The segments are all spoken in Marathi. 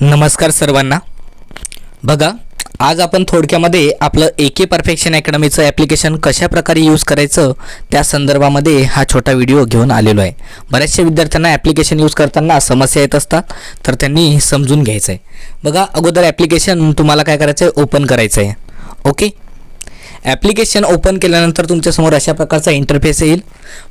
नमस्कार सर्वांना. बघा आज आपण थोडक्यामध्ये आपलं ए के परफेक्शन अकॅडमीचं ॲप्लिकेशन कशाप्रकारे यूज करायचं त्या संदर्भामध्ये हा छोटा व्हिडिओ घेऊन आलेलो आहे. बऱ्याचशा विद्यार्थ्यांना ॲप्लिकेशन यूज करताना समस्या येत असतात तर त्यांनी समजून घ्यायचं आहे बघा अगोदर ॲप्लिकेशन तुम्हाला काय करायचं आहे ओपन करायचं आहे ओके ॲप्लिकेशन ओपन केल्यानंतर तुमच्यासमोर अशा प्रकारचा इंटरफेस येईल.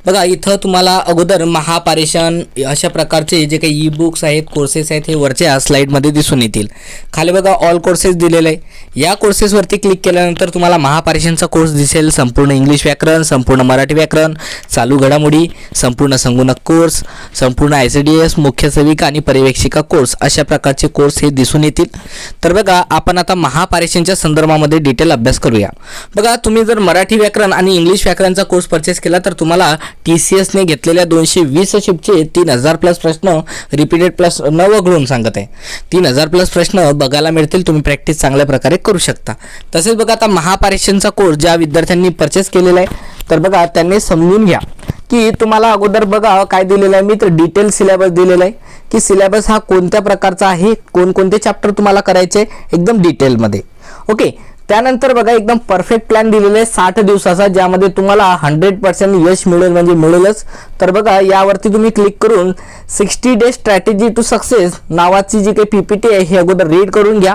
बघा इथं तुम्हाला अगोदर महापारेषण अशा प्रकारचे जे काही ई बुक्स आहेत कोर्सेस आहेत हे वरच्या स्लाईडमध्ये दिसून येतील. खाली बघा ऑल कोर्सेस दिलेले आहे. या कोर्सेसवरती क्लिक केल्यानंतर तुम्हाला महापारेषणचा कोर्स दिसेल. संपूर्ण इंग्लिश व्याकरण संपूर्ण मराठी व्याकरण चालू घडामोडी संपूर्ण संगणक कोर्स संपूर्ण आय सी डी एस मुख्य सेविका आणि पर्यवेक्षिका कोर्स अशा प्रकारचे कोर्स हे दिसून येतील. तर बघा आपण आता महापारेषणच्या संदर्भामध्ये डिटेल अभ्यास करूया. बघा तुम्ही जर मराठी व्याकरण आणि इंग्लिश व्याकरणचा कोर्स परचेस केला तर तुम्हाला टी सी एसने घेतलेल्या दोनशे वीस शिपचे तीन हजार प्लस प्रश्न रिपीटेड प्लस न वगळून सांगत. आहे तीन हजार प्लस प्रश्न बघायला मिळतील तुम्ही प्रॅक्टिस चांगल्या प्रकारे करू शकता. तसेच बघा आता महापारेशनचा कोर्स ज्या विद्यार्थ्यांनी परचेस केलेला आहे तर बघा त्यांनी समजून घ्या की तुम्हाला अगोदर बघा काय दिलेलं आहे मी तर डिटेल सिलेबस दिलेला आहे की सिलेबस हा कोणत्या प्रकारचा आहे कोणकोणते चॅप्टर तुम्हाला करायचे एकदम डिटेलमध्ये ओके त्यानंतर बघा एकदम परफेक्ट प्लॅन दिलेला आहे साठ दिवसाचा ज्यामध्ये तुम्हाला हंड्रेड पर्सेंट यश मिळेल म्हणजे मिळेलच. तर बघा यावरती तुम्ही क्लिक करून sixty day strategy to success नावाची जी काही पीपीटी आहे हे अगोदर रीड करून घ्या.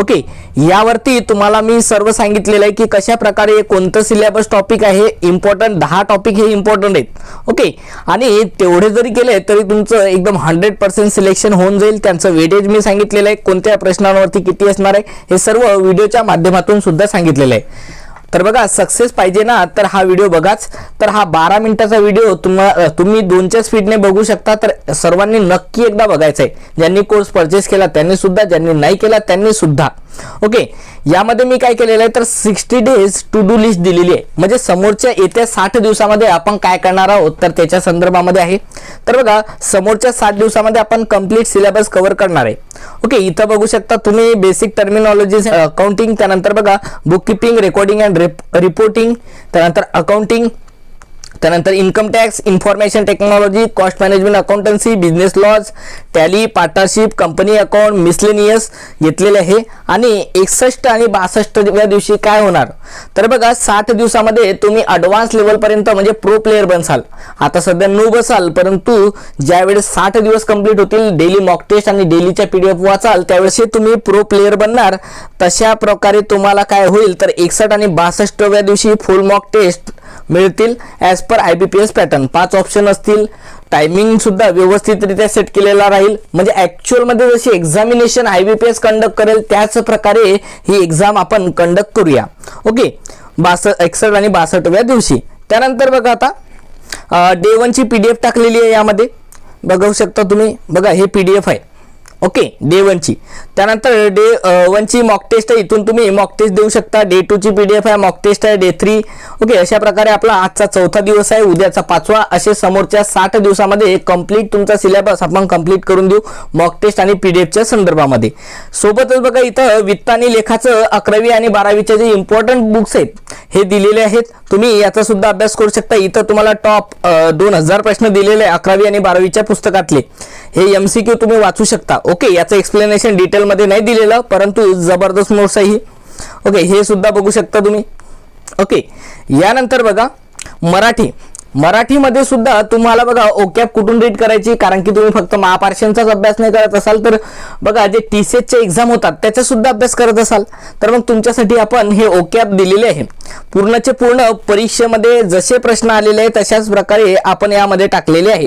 ओके यावरती तुम्हाला मी सर्व सांगितलेलं आहे की कशा प्रकारे कोणतं सिलेबस टॉपिक आहे इम्पॉर्टंट दहा टॉपिक हे इम्पॉर्टंट आहेत. ओके आणि तेवढे जरी केले तरी तुमचं एकदम हंड्रेड पर्सेंट सिलेक्शन होऊन जाईल. त्यांचं वेटेज मी सांगितलेलं आहे. कोणत्या प्रश्नांवरती किती असणार आहे हे सर्व व्हिडिओच्या माध्यमातून सुद्धा सांगितलेलं आहे. तर बघा सक्सेस पाहिजे ना तर हा व्हिडिओ बघाच. तर हा बारा मिनिटाचा व्हिडिओ तुम्हाला तुम्ही दोनच्या स्पीडने बघू शकता. तर सर्वांनी नक्की एकदा बघायचं आहे ज्यांनी कोर्स परचेस केला त्यांनी सुद्धा ज्यांनी नाही केला त्यांनी सुद्धा. ओके यामध्ये मी काय केलेलं आहे तर sixty days to do list दिलेली आहे. म्हणजे समोरच्या येत्या साठ दिवसामध्ये आपण काय करणार आहोत तर त्याच्या संदर्भामध्ये आहे. तर बघा समोरच्या साठ दिवसामध्ये आपण कंप्लीट सिलेबस कव्हर करणार आहे. ओके इथं बघू शकता तुम्ही बेसिक टर्मिनॉलॉजी अकाउंटिंग त्यानंतर बघा book keeping recording and reporting त्यानंतर अकाउंटिंग त्यानंतर income tax information technology cost management accountancy business laws Tally partnership company account miscellaneous घेतलेले आहे. आणि एकसष्ट आणि बासष्टव्या दिवशी काय होणार? तर बघा साठ दिवसामध्ये तुम्ही अडव्हान्स लेवलपर्यंत म्हणजे प्रो प्लेअर बनसाल. आता सध्या नऊ बसाल परंतु ज्यावेळेस साठ दिवस कंप्लीट होतील डेली मॉक टेस्ट आणि डेलीच्या पी डी एफ वाचाल त्यावेळेस तुम्ही प्रो प्लेअर बनणार. तशा प्रकारे तुम्हाला काय होईल तर एकसष्ट आणि बासष्टव्या दिवशी फुल मॉक टेस्ट मिळतील as per I B P S pattern पाच ऑप्शन असतील. टायमिंग सुद्धा व्यवस्थितरित्या सेट केलेला राहील. म्हणजे ॲक्च्युअलमध्ये जशी examination I B P S conduct करेल त्याच प्रकारे ही एक्झाम आपण कंडक्ट करूया. ओके बास एकसष्ट आणि बासष्टव्या दिवशी. त्यानंतर बघा आता डे वनची पी डी एफ टाकलेली आहे यामध्ये. बघू शकता तुम्ही. बघा हे पी डी एफ आहे. ओके डे वनची त्यानंतर डे वनची मॉक टेस्ट आहे. इथून तुम्ही मॉक टेस्ट देऊ शकता. डे टूची पी डी एफ आहे मॉक टेस्ट आहे. डे थ्री ओके अशा प्रकारे आपला आजचा चौथा दिवस आहे. उद्याचा पाचवा. असे समोरच्या साठ दिवसामध्ये कंप्लीट तुमचा सिलेबस आपण कंप्लीट करून देऊ. मॉक टेस्ट आणि पी डी एफच्या संदर्भामध्ये. सोबतच बघा इथं वित्त आणि लेखाचं अकरावी आणि बारावीचे जे इम्पॉर्टंट बुक्स आहेत हे दिलेले आहेत. तुम्ही याचा सुद्धा अभ्यास करू शकता. इथं तुम्हाला टॉप दोन हजार प्रश्न दिलेले आहे अकरावी आणि बारावीच्या पुस्तकातले. हे एम सी क्यू तुम्ही वाचू शकता. ओके याचं एक्सप्लेनेशन डिटेलमध्ये नाही दिलेलं परंतु जबरदस्त नोट्स आहे ओके हे सुद्धा बघू शकता तुम्ही. ओके यानंतर बघा मराठी. मराठीमध्ये सुद्धा तुम्हाला बघा ओकॅप कुठून रीड करायची? कारण की तुम्ही फक्त महापार्शनचाच अभ्यास नाही करत असाल तर बघा जे टी सी एचचे एक्झाम होतात त्याचा सुद्धा अभ्यास करत असाल तर मग तुमच्यासाठी आपण हे ओकॅप दिलेले आहे. पूर्णचे पूर्ण परीक्षेमध्ये जसे प्रश्न आलेले आहेत तशाच प्रकारे आपण यामध्ये टाकलेले आहे.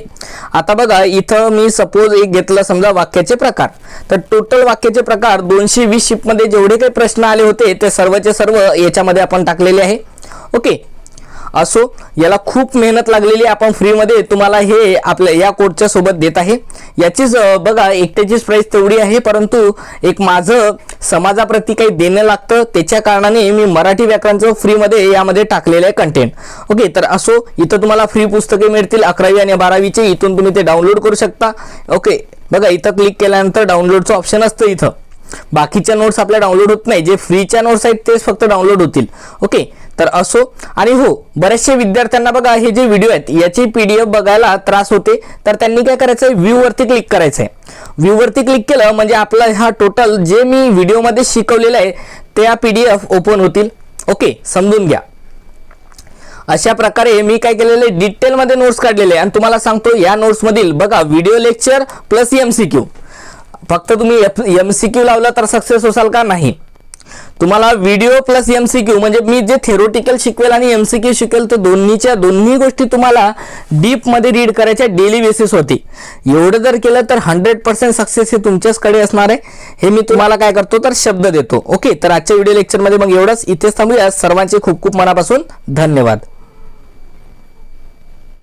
आता बघा इथं मी सपोज एक घेतलं समजा वाक्याचे प्रकार. तर टोटल वाक्याचे प्रकार दोनशे वीस शिपमध्ये जेवढे काही प्रश्न आले होते ते सर्वचे सर्व याच्यामध्ये आपण टाकलेले आहे. ओके? असो याला खूप मेहनत लागलेली आहे. आपण फ्रीमध्ये तुम्हाला हे आपल्या या कोडच्या सोबत देत आहे. याचीच बघा एकट्याचीच प्राईस तेवढी आहे परंतु एक माझं समाजाप्रती काही देणं लागतं त्याच्या कारणाने मी मराठी व्याकरणचं फ्रीमध्ये यामध्ये टाकलेलं आहे कंटेंट ओके तर असो इथं तुम्हाला फ्री पुस्तके मिळतील अकरावी आणि बारावीचे इथून तुम्ही ते डाउनलोड करू शकता. ओके बघा इथं क्लिक केल्यानंतर डाउनलोडचं ऑप्शन असतं इथं. बाकीच्या नोट्स आपल्या डाउनलोड होत नाही जे फ्रीच्या नोट्स आहेत तेच फक्त डाउनलोड होतील. ओके तर असो आणि हो बरेचसे विद्यार्थ्यांना बघा हे जे व्हिडिओ आहेत याची एफ बघायला त्रास होते. तर त्यांनी काय करायचं आहे व्ह्यूवरती क्लिक करायचं आहे व्ह्यूवरती क्लिक केलं म्हणजे आपला हा टोटल जे मी व्हिडिओमध्ये शिकवलेलं आहे त्या पी डी एफ ओपन होतील. ओके समजून घ्या. अशा प्रकारे मी काय केलेले डिटेलमध्ये नोट्स काढलेले आहे. आणि तुम्हाला सांगतो या नोट्समधील बघा video lecture plus M C Q फक्त तुम्ही एम सी क्यू लावला तर सक्सेस होसाल का? नाही. तुम्हाला video plus M C Q म्हणजे मी जे थेरोटिकल शिकवेल आणि एम सी क्यू शिकवेल तर दोन्हीच्या दोन्ही गोष्टी तुम्हाला डीपमध्ये रीड करायच्या डेली बेसिसवरती एवढं जर केलं तर हंड्रेड पर्सेंट सक्सेस हे तुमच्याचकडे असणार आहे. हे मी तुम्हाला काय करतो तर शब्द देतो. ओके तर आजच्या व्हिडिओ लेक्चरमध्ये मग एवढंच. इथेच थांबूया. सर्वांचे खूप खूप मनापासून धन्यवाद.